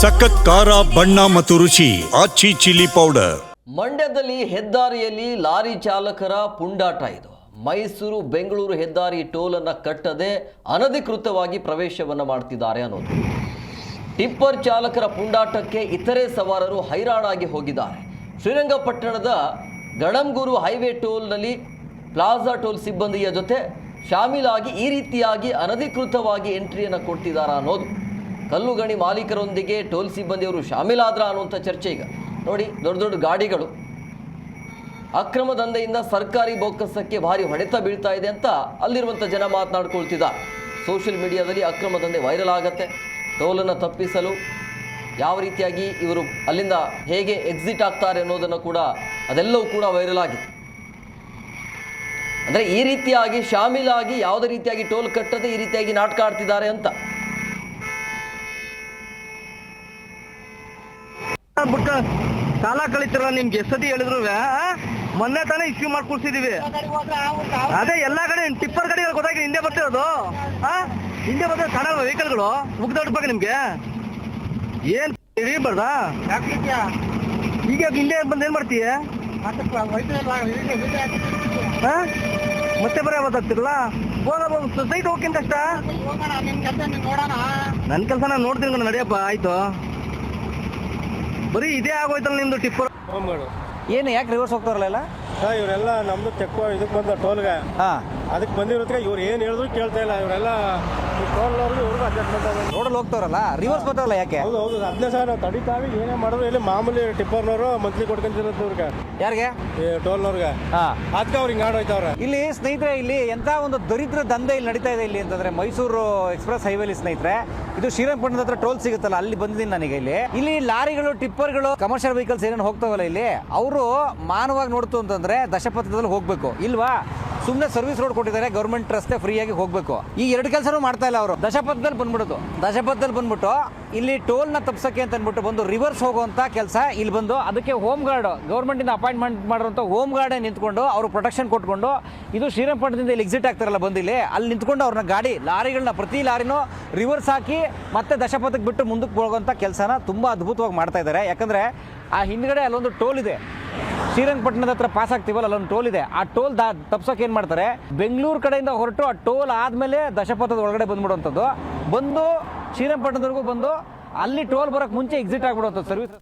ಸಖತ್ ಖಾರ, ಬಣ್ಣ ಮತ್ತು ರುಚಿ, ಆಚಿ ಚಿಲ್ಲಿ ಪೌಡರ್. ಮಂಡ್ಯದಲ್ಲಿ ಹೆದ್ದಾರಿಯಲ್ಲಿ ಲಾರಿ ಚಾಲಕರ ಪುಂಡಾಟ ಇದು. ಮೈಸೂರು, ಬೆಂಗಳೂರು ಹೆದ್ದಾರಿ ಟೋಲನ್ನು ಕಟ್ಟದೆ ಅನಧಿಕೃತವಾಗಿ ಪ್ರವೇಶವನ್ನು ಮಾಡ್ತಿದ್ದಾರೆ ಅನ್ನೋದು. ಟಿಪ್ಪರ್ ಚಾಲಕರ ಪುಂಡಾಟಕ್ಕೆ ಇತರೆ ಸವಾರರು ಹೈರಾಣಾಗಿ ಹೋಗಿದ್ದಾರೆ. ಶ್ರೀರಂಗಪಟ್ಟಣದ ಗಣಂಗೂರು ಹೈವೇ ಟೋಲ್ನಲ್ಲಿ ಪ್ಲಾಜಾ ಟೋಲ್ ಸಿಬ್ಬಂದಿಯ ಜೊತೆ ಶಾಮೀಲಾಗಿ ಈ ರೀತಿಯಾಗಿ ಅನಧಿಕೃತವಾಗಿ ಎಂಟ್ರಿಯನ್ನು ಕೊಡ್ತಿದ್ದಾರಾ ಅನ್ನೋದು. ಕಲ್ಲುಗಣಿ ಮಾಲೀಕರೊಂದಿಗೆ ಟೋಲ್ ಸಿಬ್ಬಂದಿಯವರು ಶಾಮೀಲಾದ್ರ ಅನ್ನುವಂಥ ಚರ್ಚೆ ಈಗ. ನೋಡಿ, ದೊಡ್ಡ ದೊಡ್ಡ ಗಾಡಿಗಳು. ಅಕ್ರಮ ದಂಧೆಯಿಂದ ಸರ್ಕಾರಿ ಬೊಕ್ಕಸಕ್ಕೆ ಭಾರಿ ಹೊಡೆತ ಬೀಳ್ತಾ ಇದೆ ಅಂತ ಅಲ್ಲಿರುವಂಥ ಜನ ಮಾತನಾಡ್ಕೊಳ್ತಿದ್ದಾರೆ. ಸೋಷಿಯಲ್ ಮೀಡಿಯಾದಲ್ಲಿ ಅಕ್ರಮ ದಂಧೆ ವೈರಲ್ ಆಗತ್ತೆ. ಟೋಲನ್ನು ತಪ್ಪಿಸಲು ಯಾವ ರೀತಿಯಾಗಿ ಇವರು ಅಲ್ಲಿಂದ ಹೇಗೆ ಎಕ್ಸಿಟ್ ಆಗ್ತಾರೆ ಅನ್ನೋದನ್ನು ಕೂಡ ಅದೆಲ್ಲವೂ ಕೂಡ ವೈರಲ್ ಆಗಿದೆ. ಅಂದರೆ ಈ ರೀತಿಯಾಗಿ ಶಾಮೀಲಾಗಿ ಯಾವುದೇ ರೀತಿಯಾಗಿ ಟೋಲ್ ಕಟ್ಟದೆ ಈ ರೀತಿಯಾಗಿ ನಾಟಕ ಆಡ್ತಿದ್ದಾರೆ ಅಂತ. ಬಿಟ್ಟು ಸಾಲ ಕಳಿತಿರಲ್ಲ ನಿಮ್ಗೆ? ಎಷ್ಟತಿ ಹೇಳಿದ್ರು ಮೊನ್ನೆ ತಾನೇ ಇಶ್ಯೂ ಮಾಡಿ ಕೂರ್ಸಿದೀವಿ. ಅದೇ ಎಲ್ಲಾ ಕಡೆ ಟಿಪ್ಪರ್ ಗಾಡಿಗಳು ಗೊತ್ತಾಗಿ ಹಿಂದೆ ಬರ್ತಿರೋದು. ಆ? ಹಿಂದೆ ಬರ್ತಿರೋ ಸಣ್ಣ ವೆಹಿಕಲ್ಗಳು ಮುಗ್ದೊಡ್ಬೇಕು ನಿಮ್ಗೆ. ಏನ್ ಬರ್ದ? ಈಗ ಹಿಂದೆ ಬಂದ್ ಏನ್ ಮಾಡ್ತೀಯ? ಮತ್ತೆ ಬರ ಗೊತ್ತಾಗ್ತಿರಲ್ಲ ಹೋಗ ಸೊಸೈಟಿ ಹೋಗ್ಕಿಂತ ಅಷ್ಟ? ನನ್ ಕೆಲಸ ನಾನು ನೋಡ್ತೀನಿ ನಡಿಯಪ್ಪ ಆಯ್ತು. ಬರೀ ಇದೇ ಆಗೋಯ್ತಲ್ಲ ನಿಮ್ದು ಟಿಪ್ಪರ್ ಏನು ಯಾಕೆ ರಿವರ್ಸ್ ಹೋಗ್ತಾರಲ್ಲ ಎಲ್ಲ? ಇವರೆಲ್ಲ ನಮ್ದು ಚೆಕ್ ಇದಕ್ಕೆ ಬಂದ ಟೋಲ್ಗೆ. ಹಾ. ಅದಕ್ಕೆ ಬಂದಿರೋದಕ್ಕೆ ಇವ್ರು ಏನು ಹೇಳಿದ್ರು ಕೇಳ್ತಾ ಇಲ್ಲ. ಇವರೆಲ್ಲ ಟೋಲ್ನವ್ರಿಗೆ ಇವ್ರಿಗೂ ಆಗೋದು ರೋಡಲ್ಲಿ ಹೋಗ್ತಾರಲ್ಲ ರಿವರ್ಸ್ ಬರ್ತಾರಲ್ಲ ಯಾಕೆ? ಹೌದು ಹೌದು. ಅದನ್ನೇ ಸರ್ ನಾವು ತಡಿತಾವೆ ಏನೇ ಮಾಡಿದ್ರು ಇಲ್ಲಿ ಮಾಮೂಲಿ ಟಿಪ್ಪರ್ನವರು ಮಂತ್ಲಿ ಕೊಡ್ಕೊಂತಿರೋದು ಇವ್ರಿಗೆ. ಯಾರಿಗೆ? ಈ ಟೋಲ್ನವ್ರಿಗೆ. ಹಾ. ಅದಕ್ಕೆ ಅವ್ರು ಹಿಂಗೆ ಆಡೋಯ್ತವ್ರೆ ಇಲ್ಲಿ ಸ್ನೇಹಿತರೆ ಇಲ್ಲಿ ಎಂತ ಒಂದು ದರಿದ್ರ ದಂಧೆ ಇಲ್ಲಿ ನಡೀತಾ ಇದೆ ಇಲ್ಲಿ ಅಂತಂದ್ರೆ ಮೈಸೂರು ಎಕ್ಸ್ಪ್ರೆಸ್ ಹೈವೇಲಿ ಸ್ನೇಹಿತರೆ ಇದು ಶ್ರೀರಂಗಪಟ್ಟಣದ ಹತ್ರ ಟೋಲ್ ಸಿಗುತ್ತಲ್ಲ ಅಲ್ಲಿ ಬಂದಿದ್ದೀನಿ ನನಗೆ ಇಲ್ಲಿ. ಇಲ್ಲಿ ಲಾರಿಗಳು ಟಿಪ್ಪರ್ಗಳು ಕಮರ್ಷಿಯಲ್ ವೆಹಿಕಲ್ಸ್ ಏನೇನು ಹೋಗ್ತಾವಲ್ಲ ಇಲ್ಲಿ ಅವರು ಮಾನವಾಗಿ ನೋಡ್ತು ಅಂತಂದ್ರೆ ದಶಪಥದಲ್ಲಿ ಹೋಗ್ಬೇಕು. ಇಲ್ವಾ? ಸುಮ್ಮನೆ ಸರ್ವಿಸ್ ರೋಡ್ ಕೊಟ್ಟಿದ್ದಾರೆ ಗೌರ್ಮೆಂಟ್ ರಸ್ತೆ ಫ್ರೀಯಾಗಿ ಹೋಗಬೇಕು. ಈ ಎರಡು ಕೆಲಸನೂ ಮಾಡ್ತಾ ಇಲ್ಲ ಅವರು. ದಶಪಥದಲ್ಲಿ ಬಂದ್ಬಿಡೋದು. ದಶಪಥದಲ್ಲಿ ಬಂದ್ಬಿಟ್ಟು ಇಲ್ಲಿ ಟೋಲ್ನ ತಪ್ಸಕ್ಕೆ ಅಂತ ಅಂದ್ಬಿಟ್ಟು ಬಂದು ರಿವರ್ಸ್ ಹೋಗುವಂತ ಕೆಲಸ ಇಲ್ಲಿ ಬಂದು. ಅದಕ್ಕೆ ಹೋಮ್ ಗಾರ್ಡ್ ಗೌರ್ಮೆಂಟಿಂದ ಅಪಾಯಿಂಟ್ಮೆಂಟ್ ಮಾಡಿರುವಂಥ ಹೋಮ್ ಗಾರ್ಡೇ ನಿಂತ್ಕೊಂಡು ಅವರು ಪ್ರೊಟೆಕ್ಷನ್ ಕೊಟ್ಕೊಂಡು ಇದು ಶ್ರೀರಂಗಪಟ್ಟಣದಿಂದ ಇಲ್ಲಿ ಎಕ್ಸಿಟ್ ಆಗ್ತಾರಲ್ಲ ಬಂದಿಲ್ಲಿ ಅಲ್ಲಿ ನಿಂತ್ಕೊಂಡು ಅವ್ರನ್ನ ಗಾಡಿ, ಲಾರಿಗಳನ್ನ ಪ್ರತಿ ಲಾರಿನೂ ರಿವರ್ಸ್ ಹಾಕಿ ಮತ್ತೆ ದಶಪಥಕ್ಕೆ ಬಿಟ್ಟು ಮುಂದಕ್ಕೆ ಹೋಗುವಂಥ ಕೆಲಸನ ತುಂಬ ಅದ್ಭುತವಾಗಿ ಮಾಡ್ತಾ ಇದ್ದಾರೆ. ಯಾಕಂದರೆ ಆ ಹಿಂದ್ಗಡೆ ಅಲ್ಲೊಂದು ಟೋಲ್ ಇದೆ. ಶ್ರೀರಂಗಪಟ್ಟಣದ ಹತ್ರ ಪಾಸ್ ಆಗ್ತೀವಲ್ಲ, ಅಲ್ಲೊಂದು ಟೋಲ್ ಇದೆ. ಆ ಟೋಲ್ ದಾ, ತಪ್ಸೋಕೆ ಏನು ಮಾಡ್ತಾರೆ? ಬೆಂಗಳೂರು ಕಡೆಯಿಂದ ಹೊರಟು ಆ ಟೋಲ್ ಆದಮೇಲೆ ದಶಪಥದ ಒಳಗಡೆ ಬಂದ್ಬಿಡುವಂಥದ್ದು. ಬಂದು ಶ್ರೀರಂಗಪಟ್ಟಣದವರೆಗೂ ಬಂದು ಅಲ್ಲಿ ಟೋಲ್ ಬರೋಕ್ಕೆ ಮುಂಚೆ ಎಕ್ಸಿಟ್ ಆಗ್ಬಿಡುವಂಥದ್ದು ಸರ್ವಿಸ್